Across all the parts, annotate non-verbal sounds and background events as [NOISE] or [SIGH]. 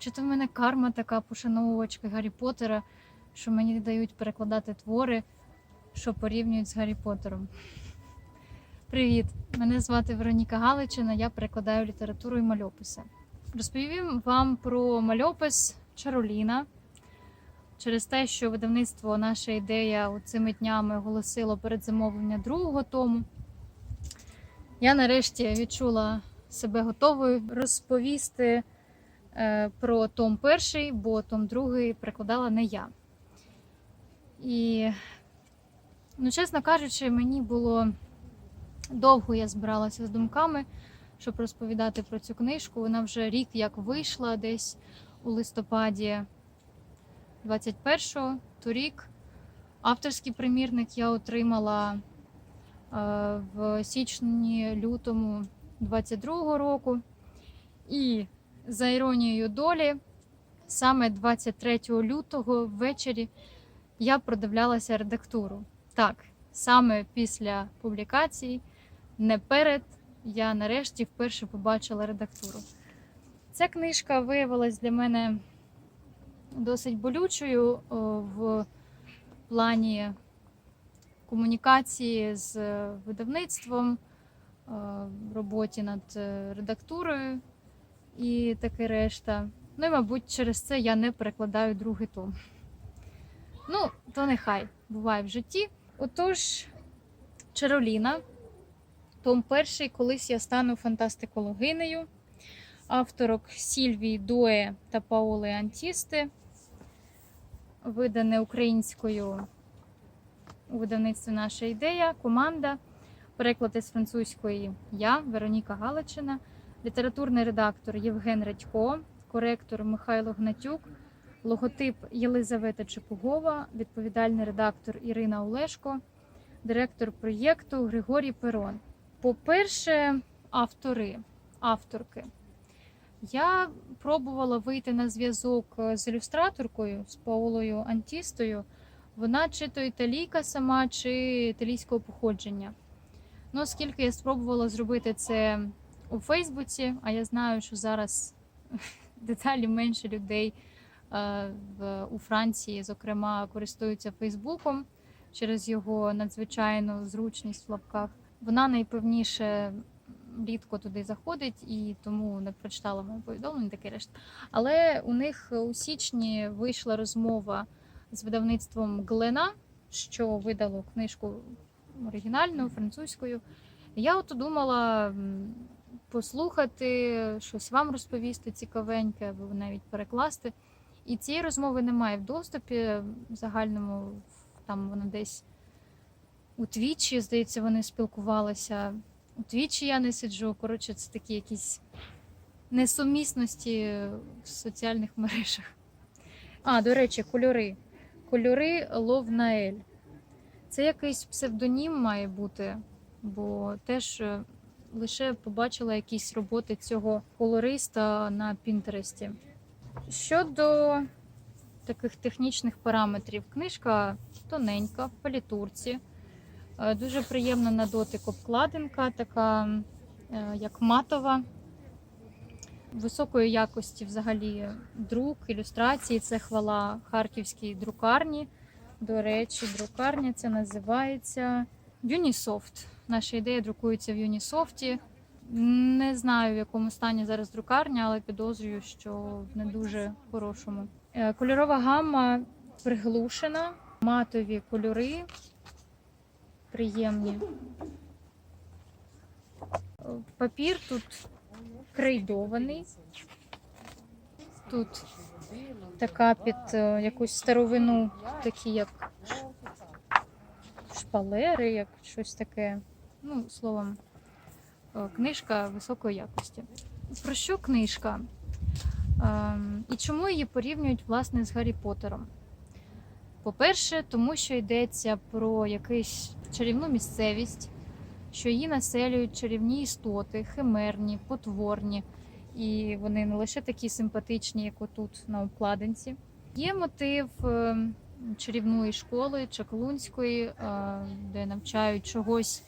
Чи то в мене карма така пошановувачка Гаррі Поттера, що мені дають перекладати твори, що порівнюють з Гаррі Поттером. Привіт! Мене звати Вероніка Галичина, я перекладаю літературу і мальописи. Розповім вам про мальопис Чароліна. Через те, що видавництво наша ідея цими днями оголосило передзамовлення другого тому. Я нарешті відчула себе готовою розповісти про том перший, бо том другий перекладала не я. І, ну, чесно кажучи, мені було довго я збиралася з думками, щоб розповідати про цю книжку. Вона вже рік як вийшла десь у листопаді 21-го, торік. Авторський примірник я отримала е, в січні-лютому 22-го року. І за іронією долі, саме 23 лютого ввечері я продивлялася редактуру. Так, саме після публікації, не перед, я нарешті вперше побачила редактуру. Ця книжка виявилась для мене досить болючою в плані комунікації з видавництвом, роботі над е, редактурою і таке решта. Ну і, мабуть, через це я не перекладаю другий том. Ну, то нехай буває в житті. Отож, Чароліна, том перший, колись я стану фантастикологинею, авторок Сільвії Дуе та Паоли Антісти, видане українською у видавництві наша ідея, команда, переклад із французької я, Вероніка Галичина, літературний редактор Євген Радько, коректор Михайло Гнатюк, логотип Єлизавета Чепугова, відповідальний редактор Ірина Олешко, директор проєкту Григорій Перон. По-перше, автори, авторки. Я пробувала вийти на зв'язок з ілюстраторкою, з Паолою Антістою. Вона чи то італійка сама, чи італійського походження. Ну, оскільки я спробувала зробити це у Фейсбуці, а я знаю, що зараз [LAUGHS] деталі менше людей е, у Франції, зокрема, користуються Фейсбуком через його надзвичайну зручність в лапках. Вона найпевніше рідко туди заходить і тому не прочитала моє повідомлення, таке решта. Але у них у січні вийшла розмова з видавництвом Глена, що видало книжку оригінальною французькою. Я от думала послухати, щось вам розповісти цікавеньке, або навіть перекласти. І цієї розмови немає в доступі в загальному, там вона десь у Твічі, здається, вони спілкувалися. У Твічі я не сиджу. Коротше, це такі якісь несумісності в соціальних мережах. А, до речі, кольори. Кольори Ловнаель. Це якийсь псевдонім має бути, бо теж е, лише побачила якісь роботи цього колориста на Пінтересті. Щодо таких технічних параметрів, книжка тоненька в палітурці. Е, Дуже приємна на дотик обкладинка, така е, як матова. Високої якості взагалі друк, ілюстрації. Це хвала харківській друкарні. До речі, друкарня це називається Unisoft. Наша ідея друкується в Юнісофті. Не знаю, в якому стані зараз друкарня, але підозрюю, що в не дуже хорошому. Е, Кольорова гамма приглушена, матові кольори, приємні. Папір тут крейдований. Тут така під е, якусь старовину, такі як шпалери, як щось таке. Ну, словом, е, книжка високої якості. Про що книжка? Ем, І чому її порівнюють власне з Гаррі Поттером? По-перше, тому що йдеться про якусь чарівну місцевість, що її населюють чарівні істоти, химерні, потворні, і вони не лише такі симпатичні, як отут на обкладинці. Є мотив е, чарівної школи Чаклунської, е, де навчають чогось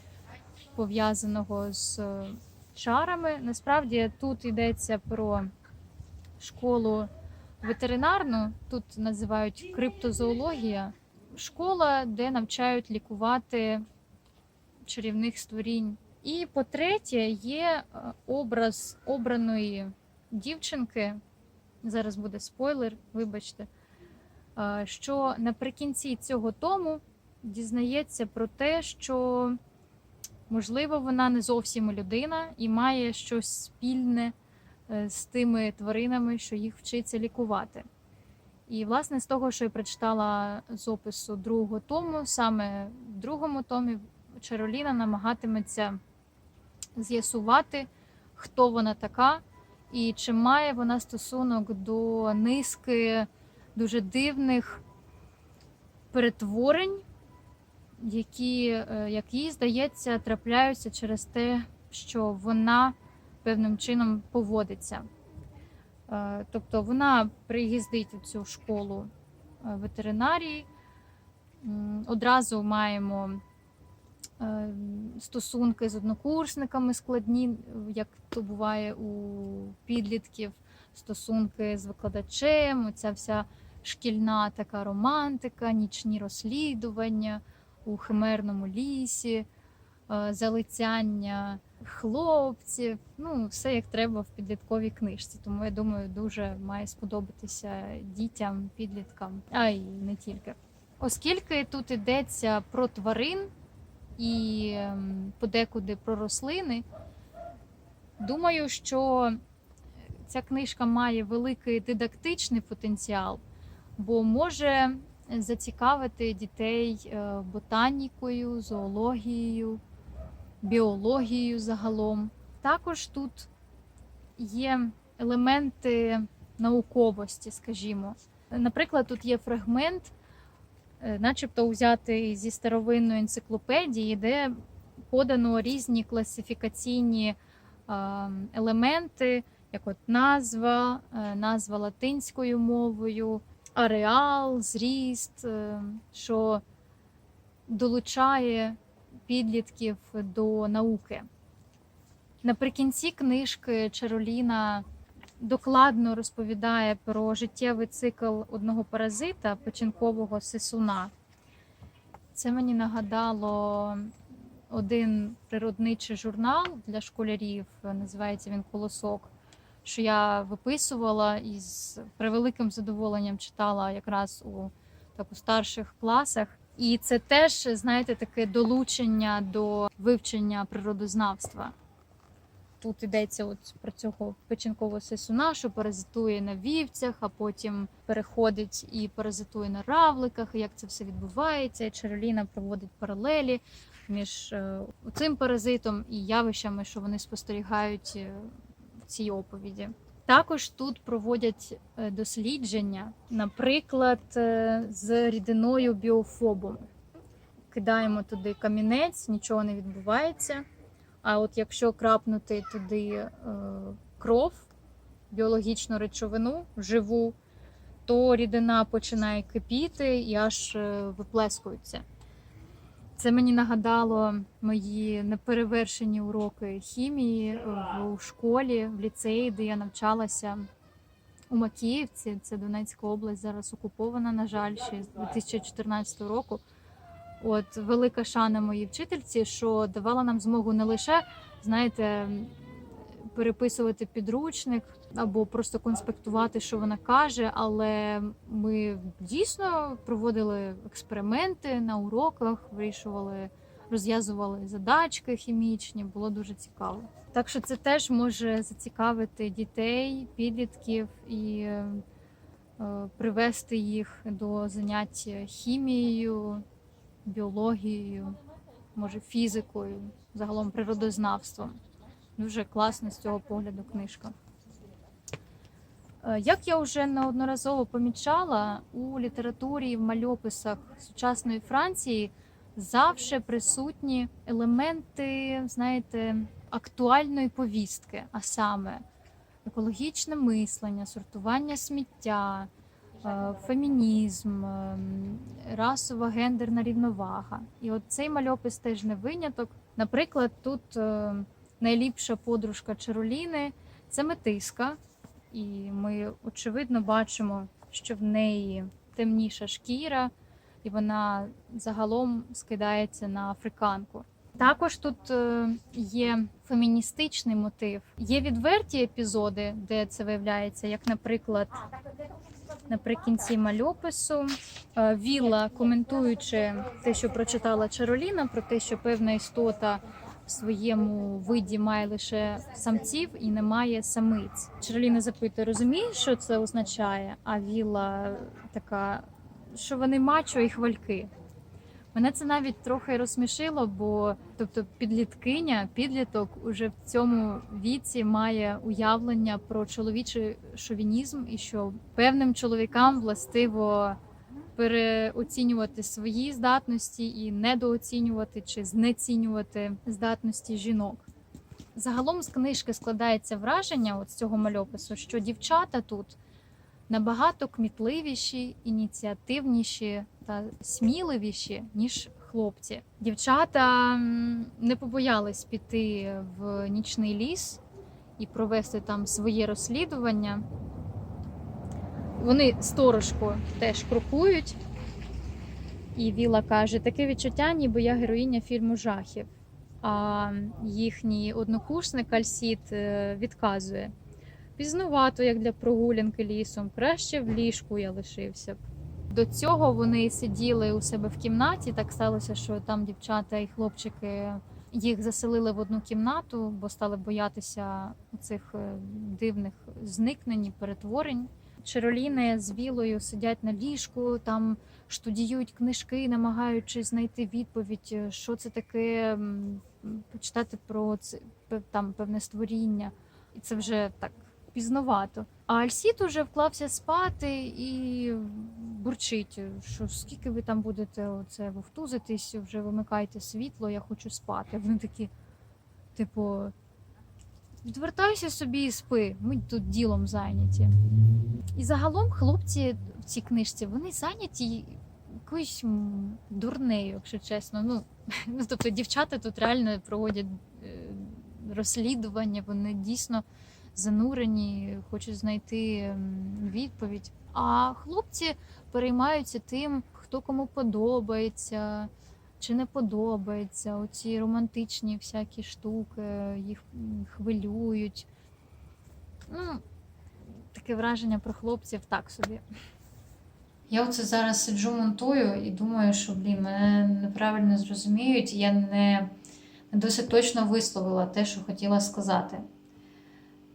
пов'язаного з е, чарами. Насправді тут йдеться про школу ветеринарну, тут називають криптозоологія, школа, де навчають лікувати чарівних створінь. І по-третє, є е, образ обраної дівчинки. Зараз буде спойлер, вибачте, е, що наприкінці цього тому дізнається про те, що можливо вона не зовсім людина і має щось спільне е, з тими тваринами, що їх вчиться лікувати. І, власне, з того, що я прочитала з опису другого тому, саме в другому томі Чароліна намагатиметься з'ясувати, хто вона така і чи має вона стосунок до низки дуже дивних перетворень, які, е, як їй здається, трапляються через те, що вона певним чином поводиться. Е, Тобто вона приїздить у цю школу е, ветеринарії. Одразу маємо стосунки з однокурсниками складні, як то буває у підлітків, стосунки з викладачем, оця вся шкільна така романтика, нічні розслідування у химерному лісі, е, залицяння хлопців. Ну, все як треба в підлітковій книжці. Тому я думаю, дуже має сподобатися дітям, підліткам, а й не тільки. Оскільки тут йдеться про тварин і ем, подекуди про рослини, думаю, що ця книжка має великий дидактичний потенціал, бо може зацікавити дітей е, ботанікою, зоологією, біологією загалом. Також тут є елементи науковості, скажімо. Наприклад, тут є фрагмент, е, начебто взятий зі старовинної енциклопедії, де подано різні класифікаційні е, елементи, як от назва, назва латинською мовою, ареал, зріст, е, що долучає підлітків до науки. Наприкінці книжки Чароліна докладно розповідає про життєвий цикл одного паразита, печінкового сисуна. Це мені нагадало один природничий журнал для школярів, називається він Колосок, що я виписувала і з превеликим задоволенням читала якраз у так, у старших класах. І це теж, знаєте, таке долучення до вивчення природознавства. Тут йдеться от про цього печінкового сисуна, що паразитує на вівцях, а потім переходить і паразитує на равликах. Як це все відбувається? І Чароліна проводить паралелі між е, цим паразитом і явищами, що вони спостерігають е, цій оповіді. Також тут проводять е, дослідження, наприклад, е, з рідиною біофобом. Кидаємо туди камінець, нічого не відбувається. А от якщо крапнути туди е, кров, біологічну речовину, живу, то рідина починає кипіти і аж виплескується. Це мені нагадало мої неперевершені уроки хімії в школі, в ліцеї, де я навчалася у Макіївці. Це Донецька область, зараз окупована, на жаль, ще з 2014 року. От велика шана моїй вчительці, що давала нам змогу не лише, знаєте, переписувати підручник або просто конспектувати, що вона каже, але ми дійсно проводили експерименти на уроках, вирішували, розв'язували задачки хімічні, було дуже цікаво. Так що це теж може зацікавити дітей, підлітків і е, привести їх до занять хімією, біологією, може фізикою, загалом природознавством. Дуже класна з цього погляду книжка. Е, Як я вже неодноразово помічала, у літературі і в мальописах сучасної Франції завжди присутні елементи, знаєте, актуальної повістки, а саме екологічне мислення, сортування сміття, е, фемінізм, ем, расова гендерна рівновага. І от цей мальопис теж не виняток. Наприклад, тут е, найліпша подружка Чароліни це метиска, і ми очевидно бачимо, що в неї темніша шкіра, і вона загалом скидається на африканку. Також тут е, є феміністичний мотив. Є відверті епізоди, де це виявляється, як, наприклад, наприкінці мальопису е, Вілла, коментуючи те, що прочитала Чароліна, про те, що певна істота своєму виді має лише самців і немає самиць. Чароліна запитує, розумієш, що це означає? А Вілла така, що вони мачо і хвальки. Мене це навіть трохи розсмішило, бо тобто підліткиня, підліток уже в цьому віці має уявлення про чоловічий шовінізм, і що певним чоловікам властиво переоцінювати свої здатності і недооцінювати чи знецінювати здатності жінок. Загалом з книжки складається враження от з цього мальопису, що дівчата тут набагато кмітливіші, ініціативніші та сміливіші, ніж хлопці. Дівчата не побоялись піти в нічний ліс і провести там своє розслідування. Вони сторожко теж крокують. І Віла каже: таке відчуття, ніби я героїня фільму жахів. А їхній однокурсник Альсіт е, відказує: пізнувато, як для прогулянки лісом, краще в ліжку я лишився б. До цього вони сиділи у себе в кімнаті. Так сталося, що там дівчата і хлопчики їх заселили в одну кімнату, бо стали боятися цих дивних зникнень, і перетворень. Чароліни з Вілою сидять на ліжку, там штудіюють книжки, намагаючись знайти відповідь, що це таке, почитати про це там певне створіння. І це вже так пізновато. А Альсіт уже вклався спати і бурчить, що скільки ви там будете оце вовтузитись, вже вимикайте світло, я хочу спати. Вони такі, типу, відвертайся собі і спи, ми тут ділом зайняті. І загалом хлопці в цій книжці вони зайняті якоюсь дурнею, якщо чесно. Ну, [LAUGHS] ну тобто дівчата тут реально проводять е, розслідування, вони дійсно занурені, хочуть знайти відповідь. А хлопці переймаються тим, хто кому подобається чи не подобається. Оці романтичні всякі штуки, їх хвилюють. Ну, таке враження про хлопців так собі. Я оце зараз сиджу монтую і думаю, що блін, мене неправильно зрозуміють, я не, досить точно висловила те, що хотіла сказати.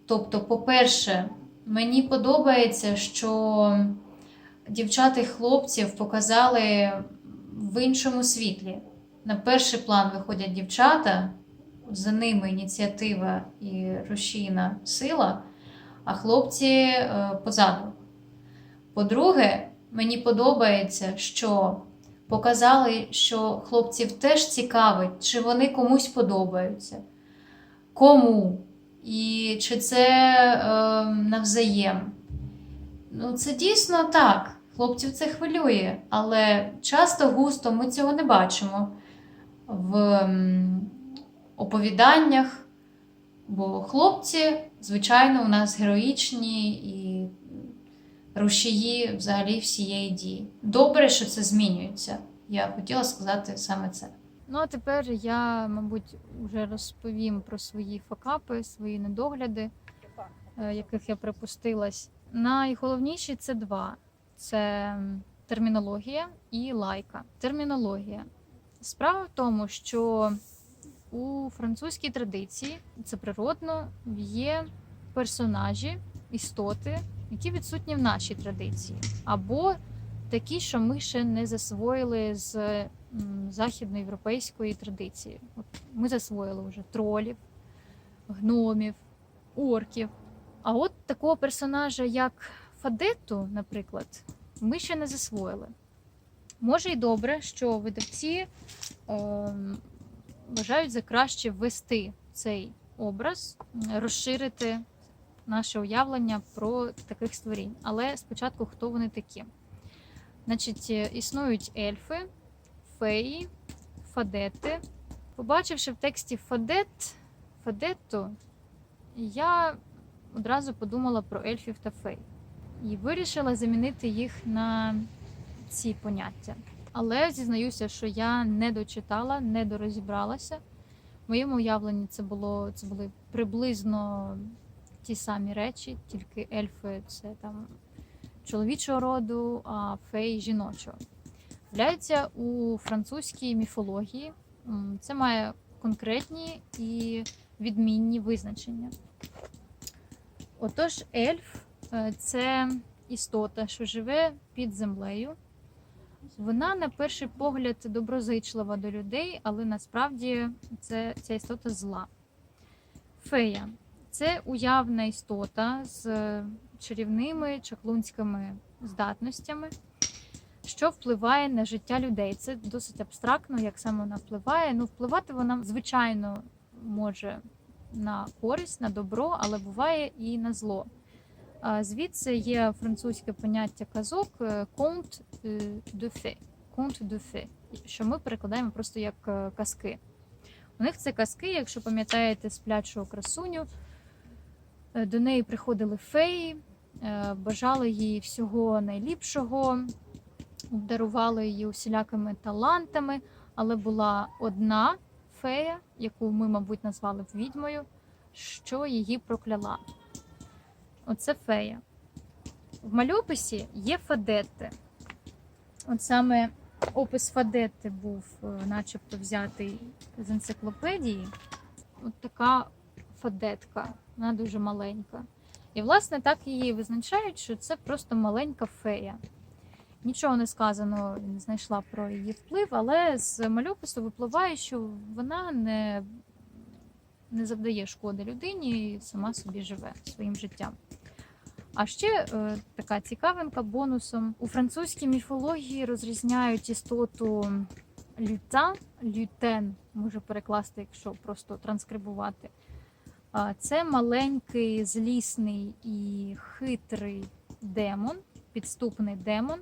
Тобто, по-перше, мені подобається, що дівчата і хлопців показали в іншому світлі. На перший план виходять дівчата, за ними ініціатива і рушійна сила, а хлопці е, позаду. По-друге, мені подобається, що показали, що хлопців теж цікавить, чи вони комусь подобаються, кому, і чи це е, навзаєм. Ну, це дійсно так. Хлопців це хвилює, але часто густо ми цього не бачимо в оповіданнях. Бо хлопці, звичайно, у нас героїчні і рушії взагалі всієї дії. Добре, що це змінюється. Я хотіла сказати саме це. Ну а тепер я, мабуть, вже розповім про свої факапи, свої недогляди, е, яких я припустилась. Найголовніші це два: це термінологія і лайка. Термінологія. Справа в тому, що у французькій традиції це природно є персонажі, істоти, які відсутні в нашій традиції, або такі, що ми ще не засвоїли з західноєвропейської традиції. От ми засвоїли вже тролів, гномів, орків. А от такого персонажа, як Фадетту, наприклад, ми ще не засвоїли. Може й добре, що видавці ем, вважають за краще ввести цей образ, розширити наше уявлення про таких створінь. Але спочатку хто вони такі? Значить, е, існують ельфи, феї, фадети. Побачивши в тексті фадет, фадетто, я одразу подумала про ельфів та фей і вирішила замінити їх на ці поняття. Але зізнаюся, що я не дочитала, не дорозібралася. В моєму уявленні це було це були приблизно ті самі речі, тільки ельфи це там чоловічого роду, а фей жіночого. Виявляється, у французькій міфології це має конкретні і відмінні визначення. Отож, ельф це істота, що живе під землею. Вона на перший погляд доброзичлива до людей, але насправді це ця істота зла. Фея це уявна істота з чарівними чаклунськими здатностями, що впливає на життя людей. Це досить абстрактно, як саме вона впливає. Ну, впливати вона, звичайно, може на користь, на добро, але буває і на зло. Звідси є французьке поняття казок conte de fées, conte de fées, що ми перекладаємо просто як е, казки. У них це казки, якщо пам'ятаєте сплячого красуню, е, до неї приходили феї, е, бажали їй всього найліпшого, обдарували її усілякими талантами, але була одна фея, яку ми, мабуть, назвали відьмою, що її прокляла. Оце фея. В мальописі є фадетти. От саме опис фадетти був, е, начебто, взятий з енциклопедії. От така фадетка, вона дуже маленька. І, власне, так її визначають, що це просто маленька фея. Нічого не сказано, не знайшла про її вплив, але з мальопису випливає, що вона не, не завдає шкоди людині і сама собі живе своїм життям. А ще е, така цікавинка бонусом. У французькій міфології розрізняють істоту люта, лютен, можу перекласти, якщо просто транскрибувати. Це маленький, злісний і хитрий демон, підступний демон,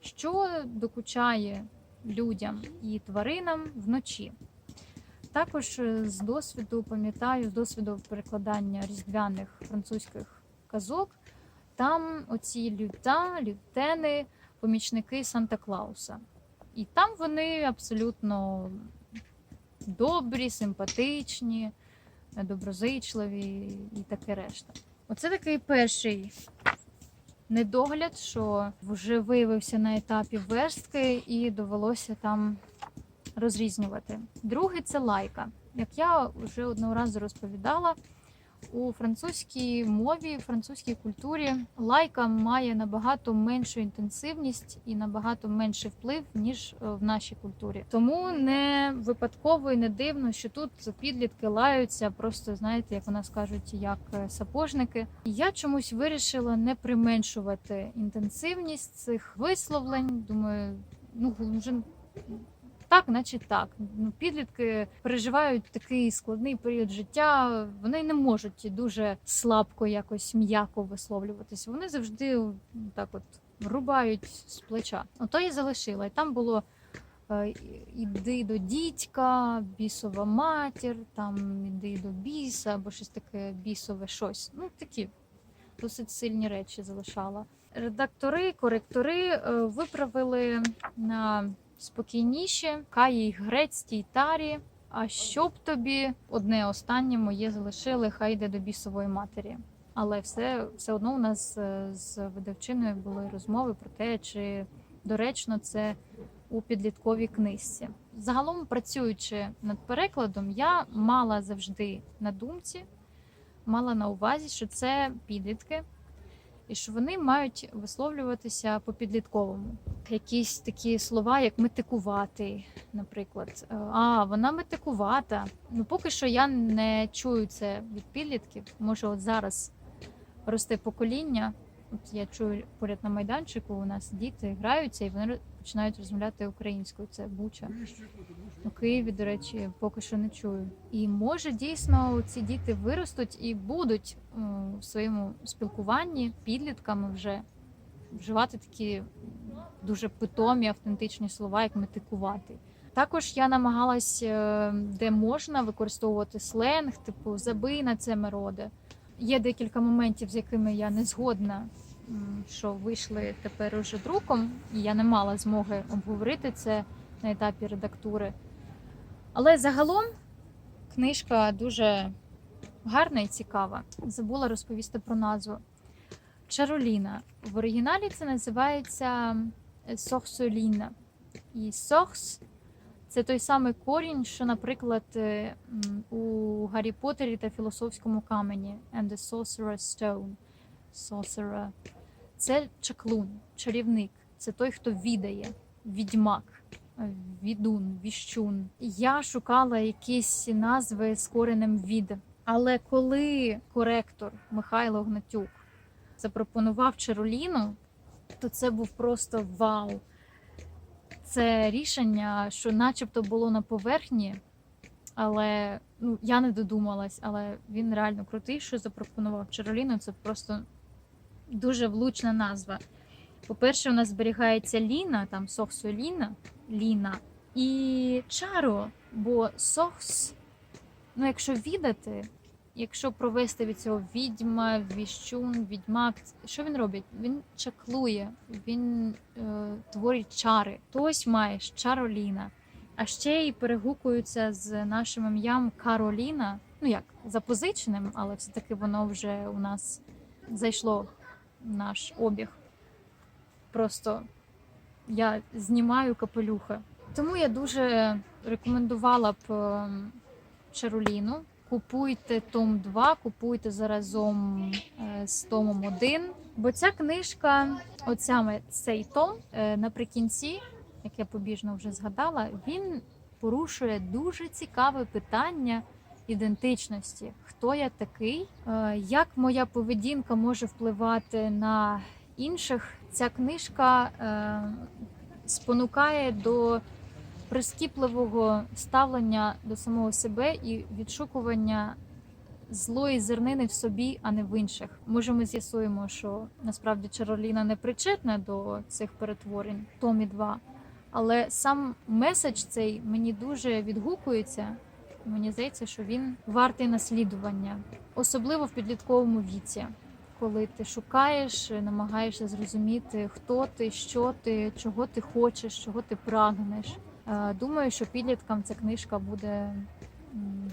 що докучає людям і тваринам вночі. Також е, з досвіду пам'ятаю, з досвіду перекладання різдвяних французьких казок, там оці люта, лютени, помічники Санта Клауса. І там вони абсолютно добрі, симпатичні, доброзичливі і таке решта. Оце такий перший недогляд, що вже виявився на етапі верстки, і довелося там розрізнювати. Другий це лайка. Як я вже одного разу розповідала, у французькій мові, французькій культурі лайка має набагато меншу інтенсивність і набагато менший вплив ніж е, в нашій культурі. Тому не випадково і не дивно, що тут підлітки лаються, просто знаєте, як у нас кажуть, як е, сапожники. Я чомусь вирішила не применшувати інтенсивність цих висловлень. Думаю, ну вже так, наче так. Ну, підлітки переживають такий складний період життя. Вони не можуть дуже слабко, якось м'яко висловлюватись. Вони завжди так от рубають з плеча. Ото і залишила. І там було е, іди до дідька, бісова матір, там іди до біса, або щось таке бісове щось. Ну, такі досить сильні речі залишала. Редактори, коректори е, виправили на спокійніші, кає й грець тій тарі. А щоб тобі одне останнє моє залишили, хай йде до бісової матері. Але все, все одно у нас е, з видавчиною були розмови про те, чи доречно це у підлітковій книжці. Загалом, працюючи над перекладом, я мала завжди на думці, мала на увазі, що це підлітки, і що вони мають висловлюватися по підлітковому. Якісь такі слова, як метикувати, наприклад. Е, А, вона метикувата. Ну, поки що я не чую це від підлітків. Може, от зараз росте покоління. От я чую поряд на майданчику, у нас діти граються і вони починають розмовляти українською. Це буча. У Києві, до речі, поки що не чую. І може дійсно ці діти виростуть і будуть е, у своєму спілкуванні підлітками вже вживати такі дуже питомі, автентичні слова, як метикувати. Також я намагалась, е, де можна використовувати сленг, типу забий на це мероде. є декілька моментів, з якими я не згодна, що вийшли тепер уже друком, і я не мала змоги обговорити це на етапі редактури. Але загалом книжка дуже гарна і цікава. Забула розповісти про назву. Чароліна. В оригіналі це називається Сохсоліна. І Сохс це той самий корінь, що, наприклад, е, у Гаррі Поттері та філософському камені And the Sorcerer's Stone. Sorcerer. Це чаклун, чарівник. Це той, хто відає, відьмак, е, відун, віщун. Я шукала якісь назви з коренем від. Але коли коректор Михайло Гнатюк запропонував Чароліну, то це був просто вау. Це рішення, що начебто було на поверхні, але ну, я не додумалась, але він реально крутий, що запропонував Чароліну. Це просто дуже влучна назва. По-перше, у нас зберігається Ліна, там Сохсу Ліна, Ліна і Чаро, бо Сохс, ну якщо відати, якщо провести від цього відьма, віщун, відьмак, що він робить? Він чаклує, він е, творить чари. Хтось маєш Чароліна. А ще й перегукуються з нашим ім'ям Кароліна. Ну як запозиченим, але все-таки воно вже у нас зайшло в наш обіг. Просто я знімаю капелюха. Тому я дуже рекомендувала б ем, Чароліну. Купуйте том 2, купуйте заразом е, з томом 1. Бо ця книжка, от саме цей том, е, наприкінці, як я побіжно вже згадала, він порушує дуже цікаве питання ідентичності. Хто я такий? Е, Як моя поведінка може впливати на інших? Ця книжка е, спонукає до прискіпливого ставлення до самого себе і відшукування злої зернини в собі, а не в інших. Може, ми з'ясуємо, що насправді Чароліна не причетна до цих перетворень Томі 2. Але сам меседж цей мені дуже відгукується. Мені здається, що він вартий наслідування, особливо в підлітковому віці, коли ти шукаєш, намагаєшся зрозуміти, хто ти, що ти, чого ти хочеш, чого ти прагнеш. Е, Думаю, що підліткам ця книжка буде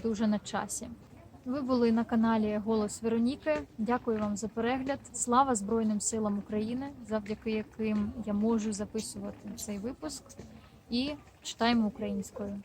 дуже на часі. Ви були на каналі Голос Вероніки. Дякую вам за перегляд. Слава Збройним силам України, завдяки яким я можу записувати цей випуск. І читаємо українською.